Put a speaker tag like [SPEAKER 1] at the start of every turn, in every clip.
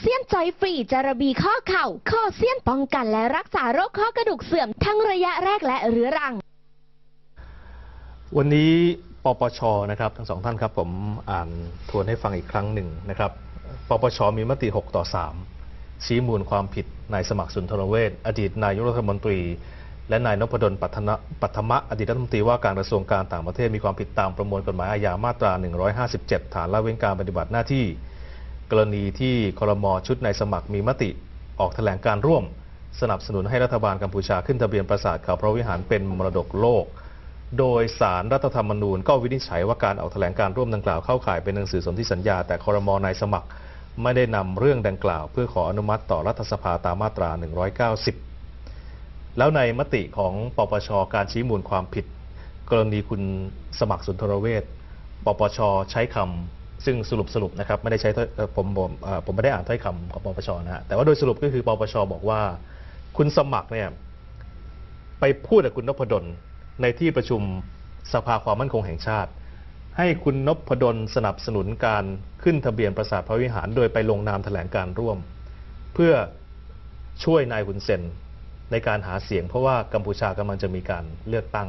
[SPEAKER 1] เซียนจอยฟรีจาระบีข้อเข่าคอเซียนป้องกันและรักษาโรคข้อกระดูกเสื่อมทั้งระยะแรกและเรื้อรัง
[SPEAKER 2] วันนี้ปปชนะครับทั้งสองท่านครับผมอ่านทวนให้ฟังอีกครั้งหนึ่งนะครับปปชมีมติ 6 ต่อ 3 ชี้มูลความผิดนายสมัครสุนทรเวชอดีตนายกรัฐมนตรี และนายนพดลปัทนะปัทมะอดีตรัฐมนตรีว่าการกระทรวงการต่างประเทศมีความผิดตามประมวลกฎหมายอาญามาตรา 157 ฐานละเว้นการปฏิบัติหน้าที่ กรณีที่ครมชุดนายสมัครมีมติออกแถลงการร่วม สนับสนุนให้รัฐบาลกัมพูชาขึ้นทะเบียนปราสาทเขาพระวิหารเป็นมรดกโลก โดยสารรัฐธรรมนูญก็วินิจฉัยว่าการออกแถลงการร่วมดังกล่าวเข้าข่ายเป็นหนังสือสนธิสัญญา แต่ครมนายสมัครไม่ได้นำเรื่องดังกล่าว เพื่อขออนุมัติต่อรัฐสภาตามมาตรา 190 แล้วในมติของปปชการชี้มูลความผิด กรณีคุณสมัครสุนทรเวชปปชใช้คำ ซึ่งสรุปสรุปนะครับไม่ได้ใช้ถ้อยเอ่อผมผมเอ่อผมไม่ได้อ่านถ้อยคำของปปชนะฮะแต่ว่าโดยสรุปก็คือปปชบอกว่า คุณสมัครเนี่ยไปพูดกับคุณนพดลในที่ประชุมสภาความมั่นคงแห่งชาติ ให้คุณนพดลสนับสนุนการขึ้นทะเบียนปราสาทพระวิหาร โดยไปลงนามแถลงการร่วม เพื่อช่วยนายหุนเซนในการหาเสียง เพราะว่ากัมพูชากำลังจะมีการเลือกตั้ง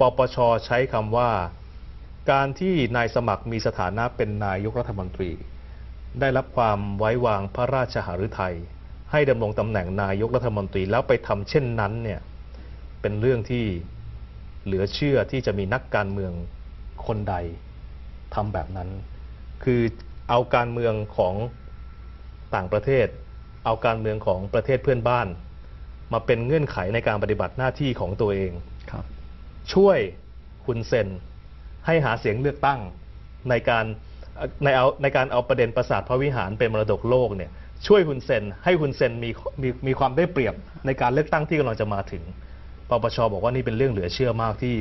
[SPEAKER 2] ปปชใช้คำว่า การที่นายสมัครมีสถานะเป็นนายกรัฐมนตรี ได้รับความไว้วางพระราชหฤทัยให้ดำรงตำแหน่งนายกรัฐมนตรีแล้วไปทำเช่นนั้นเนี่ยเป็นเรื่องที่เหลือเชื่อที่จะมีนักการเมืองคนใดทำแบบนั้น คือเอาการเมืองของต่างประเทศ เอาการเมืองของประเทศเพื่อนบ้าน มาเป็นเงื่อนไขในการปฏิบัติหน้าที่ของตัวเอง
[SPEAKER 3] ครับ
[SPEAKER 2] ช่วยคุณเซน ให้หาเสียงเลือกตั้งในการเอ่อในเอาในการเอาประเด็นประสาทพระวิหารเป็นมรดกโลกเนี่ยช่วยคุณเซนให้คุณเซนมีมีมีความได้เปรียบในการเลือกตั้งที่กำลังจะมาถึงปปชบอกว่านี่เป็นเรื่องเหลือเชื่อมากที่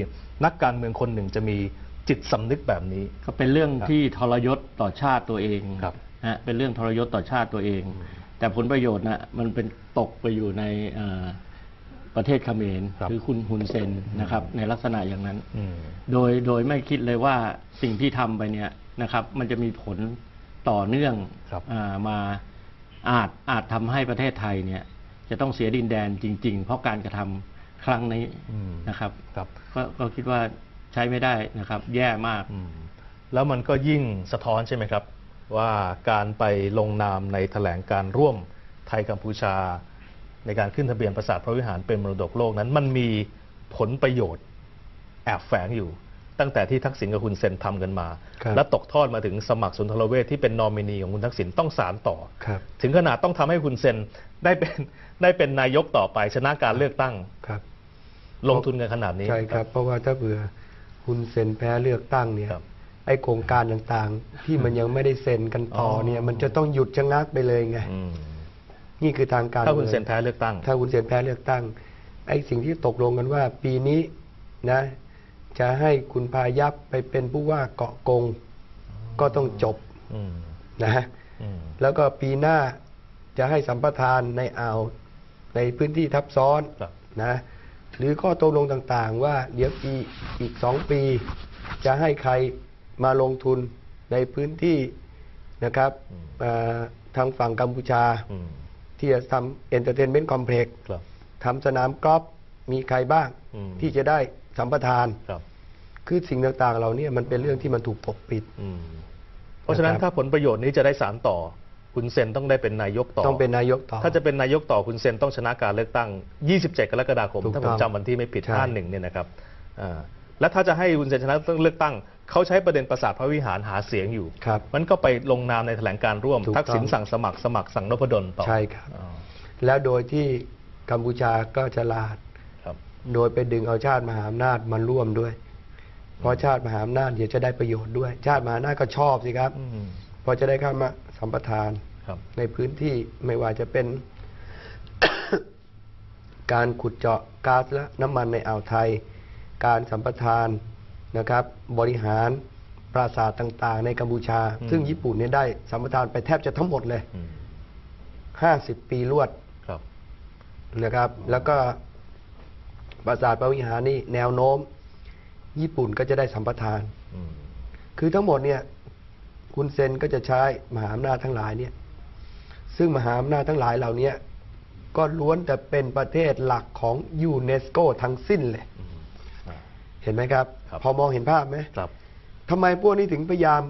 [SPEAKER 2] นักการเมืองคนหนึ่งจะมีจิตสำนึกแบบนี้
[SPEAKER 3] ก็เป็นเรื่อง
[SPEAKER 2] ครับ
[SPEAKER 3] ที่ทรยศต่อชาติตัวเอง
[SPEAKER 2] ครับ
[SPEAKER 3] นะฮะเป็นเรื่องทรยศต่อชาติตัวเอง แต่ผลประโยชน์นะมันเป็นตกไปอยู่ในเอ่อ ประเทศเขมร
[SPEAKER 2] ครับ
[SPEAKER 3] อคุณฮุนเซนนะครับในลักษณะอย่างนั้น
[SPEAKER 2] อืม
[SPEAKER 3] โดยโดยไม่คิดเลยว่าสิ่งที่ทำไปเนี่ยนะครับมันจะมีผลต่อเนื่อง
[SPEAKER 2] ครับ
[SPEAKER 3] อามาอาจอาจทำให้ประเทศไทยเนี่ยจะต้องเสียดินแดนจริง ๆ เพราะการกระทำครั้งนี้
[SPEAKER 2] อืม
[SPEAKER 3] นะครับ
[SPEAKER 2] ครับ
[SPEAKER 3] ก็ก็คิดว่าใช้ไม่ได้นะครับ แย่มาก
[SPEAKER 2] อืมแล้วมันก็ยิ่งสะท้อนใช่ไหมครับ ว่าการไปลงนามในแถลงการร่วมไทยกัมพูชา ในการขึ้นทะเบียนปราสาทพระวิหารเป็นมรดกโลกนั้น มันมีผลประโยชน์แอบแฝงอยู่ ตั้งแต่ที่ทักษิณกับคุณเซนทำกันมา
[SPEAKER 4] ครับ
[SPEAKER 2] และตกทอดมาถึงสมัครสุนทรเวชที่เป็นนอมินีของคุณทักษิณต้องสารต่อ
[SPEAKER 4] ครับ
[SPEAKER 2] ถึงขนาดต้องทำให้คุณเซนได้เป็นได้เป็นนายกต่อไปชนะการเลือกตั้ง
[SPEAKER 4] ครับ
[SPEAKER 2] ลงทุนกันขนาดนี้
[SPEAKER 4] ใช่ครับ เพราะว่าถ้าเผื่อคุณเซ็นแพ้เลือกตั้งเนี่ย
[SPEAKER 2] ครับ
[SPEAKER 4] ไอ้โครงการต่างๆ ที่มันยังไม่ได้เซ็นกันต่ออ
[SPEAKER 2] อ
[SPEAKER 4] เนี่ย มันจะต้องหยุดชะงักไปเลยไง
[SPEAKER 2] อืม
[SPEAKER 4] นี่คือทางการ
[SPEAKER 2] ถ้าคุณ
[SPEAKER 4] มือง
[SPEAKER 2] เซนแพ้เลือกตั้ง
[SPEAKER 4] ถ้าคุณเซ็นแพ้เลือกตั้งไอ้สิ่งที่ตกลงกันว่า ปีนี้นะ จะให้คุณพายับไปเป็นผู้ว่าเกาะกง ก็ต้องจบ
[SPEAKER 2] อืม
[SPEAKER 4] นะ
[SPEAKER 2] อืม
[SPEAKER 4] แล้วก็ปีหน้าจะให้สัมปทานในอ่าวในพื้นที่ทับซ้อน
[SPEAKER 2] ครับ
[SPEAKER 4] นะหรือข้อตกลงต่างๆ ว่าเดี๋ยวอีกอีกสองปี จะให้ใครมาลงทุนในพื้นที่นะครับ
[SPEAKER 2] อืม
[SPEAKER 4] เอ่อทางฝั่งกัมพูชา
[SPEAKER 2] อืม
[SPEAKER 4] ที่จะทำเอนเตอร์เทนเมนต์คอมเพล็กซ์
[SPEAKER 2] ครับ
[SPEAKER 4] ทำสนามกอล์ฟมีใครบ้าง
[SPEAKER 2] อืม
[SPEAKER 4] ที่จะได้สัมปทาน
[SPEAKER 2] ครับ
[SPEAKER 4] คือสิ่งต่างๆเราเนี่ยมันเป็นเรื่องที่มันถูกปกปิด
[SPEAKER 2] อืมเพราะฉะนั้น
[SPEAKER 4] นะครับ
[SPEAKER 2] ถ้าผลประโยชน์นี้จะได้สารต่อ คุณเซนต้องได้เป็นนายกต่อ
[SPEAKER 4] ต้องเป็นนายกต่อ
[SPEAKER 2] ถ้าจะเป็นนายกต่อคุณเซนต้องชนะการเลือกตั้ง 27 กรกฎาคม
[SPEAKER 4] ถูก
[SPEAKER 2] ถ้า
[SPEAKER 4] ต้
[SPEAKER 2] ผ
[SPEAKER 4] อ
[SPEAKER 2] ม
[SPEAKER 4] ง
[SPEAKER 2] จำวันที่ไม่ผิด
[SPEAKER 4] ใช่
[SPEAKER 2] 51เนี่ยนะครับอ่า และถ้าจะให้คุณเซนชนะเลือกตั้ง เขาใช้ประเด็นประสาทพระวิหารหาเสียงอยู่
[SPEAKER 4] ครับ
[SPEAKER 2] มันก็ไปลงนามในแถลงการร่วม
[SPEAKER 4] ถูกต้อง
[SPEAKER 2] ทักษิณสั่งสมัครสมัครสั่งนพดลต่อ
[SPEAKER 4] ใช่ครับ
[SPEAKER 2] อ๋อ
[SPEAKER 4] แล้วโดยที่กัมพูชาก็ฉลาด
[SPEAKER 2] ครับ
[SPEAKER 4] โดยไปดึงเอาชาติมหาอำนาจมาร่วมด้วย เพราะชาติมหาอำนาจเดี๋ยวจะได้ประโยชน์ด้วย ชาติมหาอำนาจก็ชอบสิครับ
[SPEAKER 2] อืม
[SPEAKER 4] เพราะจะได้เข้ามาสัมปทาน
[SPEAKER 2] ครับ
[SPEAKER 4] ในพื้นที่ไม่ว่าจะเป็น การขุดเจาะก๊าซและน้ำมันในอ่าวไทย การสัมปทานนะครับบริหารปราสาทต่าง ๆ ในกัมพูชา
[SPEAKER 2] อืม
[SPEAKER 4] ซึ่งญี่ปุ่นเนี่ยได้สัมปทานไปแทบจะทั้งหมดเลย
[SPEAKER 2] อืม
[SPEAKER 4] 50 ปีรวด
[SPEAKER 2] ครับ
[SPEAKER 4] นะครับ แล้วก็ปราสาทพระวิหารนี่แนวโน้ม ญี่ปุ่นก็จะได้สัมปทาน
[SPEAKER 2] อืม
[SPEAKER 4] คือทั้งหมดเนี่ย คุณเซนก็จะใช้มหาอำนาจทั้งหลายเนี่ย ซึ่งมหาอำนาจทั้งหลายเหล่านี้ก็ล้วนแต่เป็นประเทศหลักของยูเนสโกทั้งสิ้นเลย
[SPEAKER 2] อืมอ่า
[SPEAKER 4] เห็นไหมครับ
[SPEAKER 2] ครับ
[SPEAKER 4] พอมองเห็นภาพไหม
[SPEAKER 2] ครับ
[SPEAKER 4] ทำไมพวกนี้ถึงพยายาม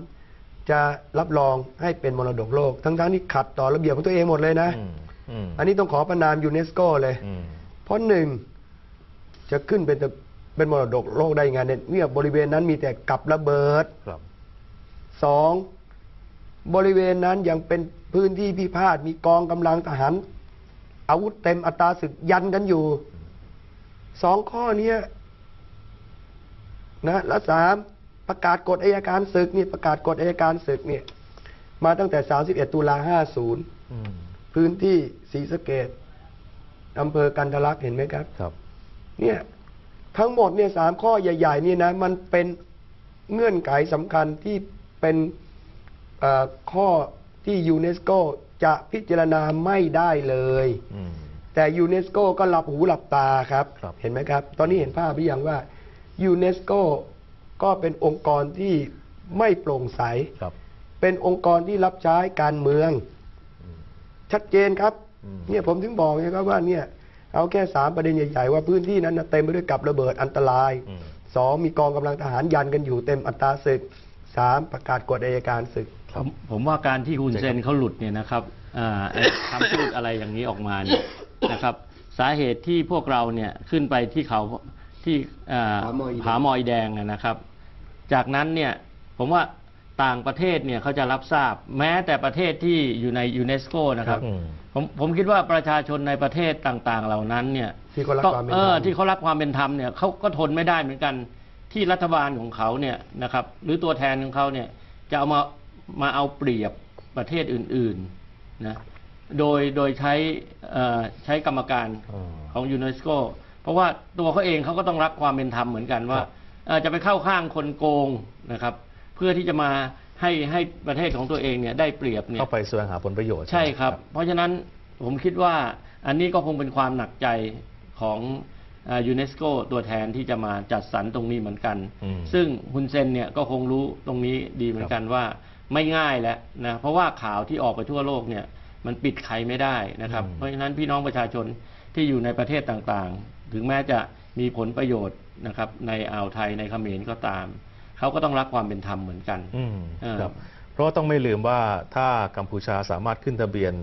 [SPEAKER 4] จะรับรองให้เป็นมรดกโลก ทั้งๆที่ขัดต่อระเบียบของตัวเองหมดเลยนะ
[SPEAKER 2] อืมอืม
[SPEAKER 4] อันนี้ต้องขอประนามยูเนสโกเลย
[SPEAKER 2] อืม
[SPEAKER 4] เพราะหนึ่งจะขึ้นเป็นเป็นมรดกโลกได้ยังไงเนี่ยเมื่อบริเวณนั้นมีแต่กับระเบิด
[SPEAKER 2] ครับ
[SPEAKER 4] สองบริเวณนั้นยังเป็นพื้นที่พิพาทมีกองกำลังทหารอาวุธเต็มอัตราศึกยันกันอยู่สองข้อเนี้ย นะและสามประกาศกฎอัยการศึกนี่ประกาศกฎอัยการศึกเนี่ยมาตั้งแต่ 31 ตุลา50
[SPEAKER 2] อืม
[SPEAKER 4] พื้นที่ศรีสะเกดอำเภอกันทะลักเห็นไหมครับ
[SPEAKER 2] ครับ
[SPEAKER 4] เนี่ยทั้งหมดเนี่ยสามข้อใหญ่ ๆ นี่นะ มันเป็นเงื่อนไขสำคัญที่เป็นเอ่อข้อที่ยูเนสโกจะพิจารณาไม่ได้เลย
[SPEAKER 2] อืม
[SPEAKER 4] แต่ยูเนสโกก็หลับหูหลับตาครับ
[SPEAKER 2] ครับ
[SPEAKER 4] เห็นไหมครับ ตอนนี้เห็นภาพหรือยังว่า ยูเนสโกก็เป็นองค์กรที่ไม่โปร่งใส
[SPEAKER 2] ครับ
[SPEAKER 4] เป็นองค์กรที่รับใช้การเมือง ชัดเจนครับ
[SPEAKER 2] อืม
[SPEAKER 4] เนี่ยผมถึงบอกนะครับว่าเนี่ย เอาแค่สามประเด็นใหญ่ ๆ ว่าพื้นที่นั้นนะเต็มไปด้วยกับระเบิดอันตราย
[SPEAKER 2] อืม
[SPEAKER 4] สองมีกองกำลังทหารยันกันอยู่เต็มอัตราศึกสามประกาศกฎอัยการศึก
[SPEAKER 3] ผมผมว่าการที่คุณเซนเขาหลุดเนี่ยนะครับอ่าไอ้คำพูดอะไรอย่างนี้ออกมาเนี่ยนะครับ สาเหตุที่พวกเราเนี่ยขึ้นไปที่เขา ที่อ่า
[SPEAKER 4] ผาหมอยแดง
[SPEAKER 3] ผาหมอยแดงอะนะครับ จากนั้นเนี่ยผมว่าต่างประเทศเนี่ยเขาจะรับทราบ แม้แต่ประเทศที่อยู่ในยูเนสโกนะครับ
[SPEAKER 2] อืม
[SPEAKER 3] ผมผมคิดว่าประชาชนในประเทศต่างๆ เหล่านั้นเนี่ย
[SPEAKER 4] ที่เขารักความเป็น
[SPEAKER 3] เอ
[SPEAKER 4] ธร
[SPEAKER 3] อ
[SPEAKER 4] รม
[SPEAKER 3] ที่เขารับความเป็นธรรมเนี่ยเขาก็ทนไม่ได้เหมือนกันที่รัฐบาลของเขาเนี่ยนะครับหรือตัวแทนของเขาเนี่ยจะเอามามาเอาเปรียบประเทศอื่นๆนะโดยโดยใช้เอ่อใช้กรรมการ
[SPEAKER 2] อ๋อ
[SPEAKER 3] ของยูเนสโก เพราะว่าตัวเขาเองเขาก็ต้องรักความเป็นธรรมเหมือนกันว่า
[SPEAKER 2] ครับ
[SPEAKER 3] เอ่อจะไปเข้าข้างคนโกงนะครับ เพื่อที่จะมาให้ให้ประเทศของตัวเองเนี่ยได้เปรียบเนี่ย
[SPEAKER 2] เข้าไปแสวงหาผลประโยชน์
[SPEAKER 3] ใช่ครับ
[SPEAKER 2] ไหม
[SPEAKER 3] เพราะฉะนั้นผมคิดว่าอันนี้ก็คงเป็นความหนักใจของยูเนสโกตัวแทนที่จะมาจัดสรรตรงนี้เหมือนกัน
[SPEAKER 2] อืม
[SPEAKER 3] ซึ่งฮุนเซนเนี่ยก็คงรู้ตรงนี้ดีเหมือนกันว่าไม่ง่ายแล้วนะเพราะว่าข่าวที่ออกไปทั่วโลกเนี่ยมันปิดใครไม่ได้นะครับ
[SPEAKER 2] อืม
[SPEAKER 3] เพราะฉะนั้นพี่น้องประชาชนที่อยู่ในประเทศต่างๆ ถึงแม้จะมีผลประโยชน์นะครับ ในอ่าวไทยในเขมรก็ตาม เขาก็ต้องรักความเป็นธรรมเหมือนกัน
[SPEAKER 2] อืม
[SPEAKER 3] เออ
[SPEAKER 2] ครับเพราะว่าต้องไม่ลืมว่าถ้ากัมพูชาสามารถขึ้นทะเบียน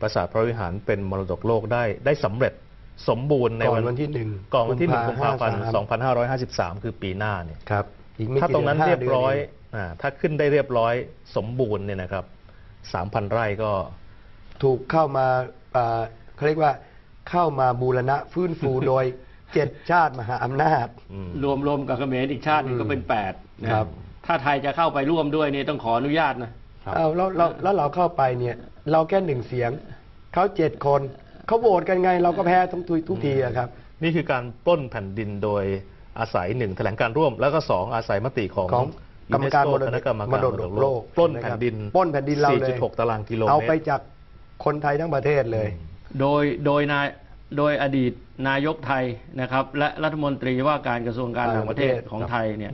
[SPEAKER 2] ปราสาทพระวิหารเป็นมรดกโลกได้ได้สำเร็จสมบูรณ์ใน
[SPEAKER 4] ก่อนวันที่หนึ่ง
[SPEAKER 2] ก่อนวันที่หนึ่ง
[SPEAKER 4] กุ
[SPEAKER 2] กุ
[SPEAKER 4] ม
[SPEAKER 2] ม
[SPEAKER 4] ภา
[SPEAKER 2] ภาพันธ์
[SPEAKER 4] 53
[SPEAKER 2] 2553 คือปีหน้าเนี่ย
[SPEAKER 4] ครับอีกไม่
[SPEAKER 2] ถ้า
[SPEAKER 4] กี่
[SPEAKER 2] ตรงนั้น
[SPEAKER 4] ดื
[SPEAKER 2] เรียบร้อย
[SPEAKER 4] ห้าเดืน
[SPEAKER 2] อ่าถ้าขึ้นได้เรียบร้อยสมบูรณ์เนี่ยนะครับ 3,000 ไร่ก็
[SPEAKER 4] ถูกเข้ามาอ่าเขาเรียกว่า เข้ามาบูรณะฟื้นฟูโดยเจ็ดชาติมหาอำนาจ
[SPEAKER 2] อืม
[SPEAKER 3] รวมรวมกับเขมรอีกชาติหนึงก็เป็นแปดนะครับ ถ้าไทยจะเข้าไปร่วมด้วยนี่ต้องขออนุญาตนะ
[SPEAKER 2] ครับ
[SPEAKER 4] เอาแล้วเราแล้วเราเข้าไปเนี่ย เราแค่หนึ่งเสียงเขาเจ็ดคนเขาโหวตกันไง เราก็แพ้ทุกทุกทุกทีอะครับ
[SPEAKER 2] นี่คือการปล้นแผ่นดินโดยอาศัยหนึ่งแถลงการร่วม แล้วก็สองอาศัยมติของ
[SPEAKER 4] ของกรรมการ
[SPEAKER 2] UNESCO
[SPEAKER 4] มรดก
[SPEAKER 2] คณะกรรม
[SPEAKER 4] ม
[SPEAKER 2] การ
[SPEAKER 4] ร
[SPEAKER 2] ม
[SPEAKER 4] ด
[SPEAKER 2] รด
[SPEAKER 4] ก
[SPEAKER 2] ก
[SPEAKER 4] โล
[SPEAKER 2] โล
[SPEAKER 4] ก
[SPEAKER 2] กปล้นแผ่นดิน
[SPEAKER 4] ปล้นแผ่นดินเราเลย
[SPEAKER 2] 4.6ตารางกิโลเมตร
[SPEAKER 4] เอาไปจากคนไทยทั้งประเทศเลย
[SPEAKER 3] โดยโดยนายโดยอดีตนายกไทยนะครับ และรัฐมนตรีว่าการกระทรวงการต่างประเทศของไทยเนี่ย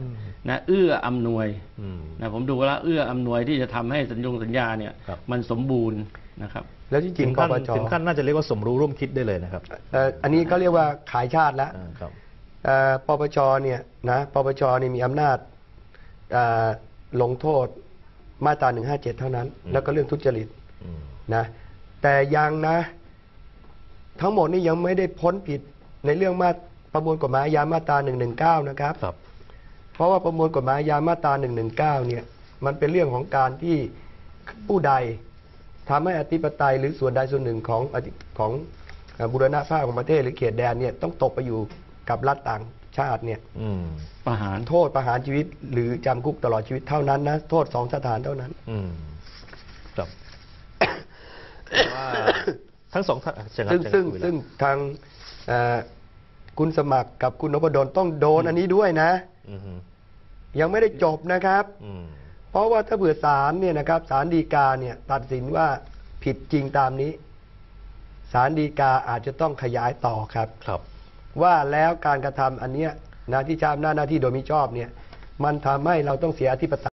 [SPEAKER 3] นะเอื้ออำนวย
[SPEAKER 2] อืม
[SPEAKER 3] นะผมดูแล้วเอื้ออำนวยที่จะทำให้สัญญงสัญญาเนี่ย
[SPEAKER 2] ครับ
[SPEAKER 3] มันสมบูรณ์นะครับ
[SPEAKER 4] แล้วที่จริ
[SPEAKER 2] ถึ
[SPEAKER 4] ง
[SPEAKER 2] ง
[SPEAKER 4] ป
[SPEAKER 2] ขั้น
[SPEAKER 4] ปช
[SPEAKER 2] ถึงขั้นน่าจะเรียกว่าสมรู้ร่วมคิดได้เลยนะครับ
[SPEAKER 4] เอ่ออันนี้ก็เรียกว่าขายชาติแล้ว
[SPEAKER 2] อ่าครับ
[SPEAKER 4] เอ่อปปชเนี่ยนะปปชเนี่ยมีอำนาจอ่าลงโทษมาตรา157 เท่านั้น
[SPEAKER 2] อืม
[SPEAKER 4] แล้วก็เรื่องทุจริต
[SPEAKER 2] อืม
[SPEAKER 4] นะแต่ยังนะ ทั้งหมดนี่ยังไม่ได้พ้นผิดในเรื่องมาประมวลกฎหมายอาญามาตรา 119 นะครับ
[SPEAKER 2] ครับ
[SPEAKER 4] เพราะว่าประมวลกฎหมายอาญามาตรา 119 เนี่ย มันเป็นเรื่องของการที่ผู้ใดทำให้อธิปไตยหรือส่วนใดส่วนหนึ่งของอธิของเอ่อบุรณภาพของประเทศหรือเขตแดนเนี่ยต้องตกไปอยู่กับรัฐต่างชาติเนี่ย
[SPEAKER 2] อืม
[SPEAKER 3] ประหาร
[SPEAKER 4] โทษประหารชีวิต หรือจำคุกตลอดชีวิตเท่านั้นนะโทษสองสถานเท่านั้น
[SPEAKER 2] อืมครับแต่ว่า ทั้งสองท่านเชิญครับ
[SPEAKER 4] ซึ่ง
[SPEAKER 2] เชิญครับ
[SPEAKER 4] ซึ่ง
[SPEAKER 2] คุยแล้ว
[SPEAKER 4] ซึ่งทางเอ่อคุณสมัครกับคุณนพดลต้องโดนอันนี้ด้วยนะ
[SPEAKER 2] อืมฮึ
[SPEAKER 4] ยังไม่ได้จบนะครับ
[SPEAKER 2] อืม
[SPEAKER 4] เพราะว่าถ้าเผื่อศาลเนี่ยนะครับศาลฎีกาเนี่ยตัดสินว่าผิดจริงตามนี้ศาลฎีกาอาจจะต้องขยายต่อครับ
[SPEAKER 2] ครับ
[SPEAKER 4] ว่าแล้วการกระทำอันเนี้ยนะที่ใช้อำนาจหน้าที่โดยมิชอบเนี่ย มันทำให้เราต้องเสียอธิปไตย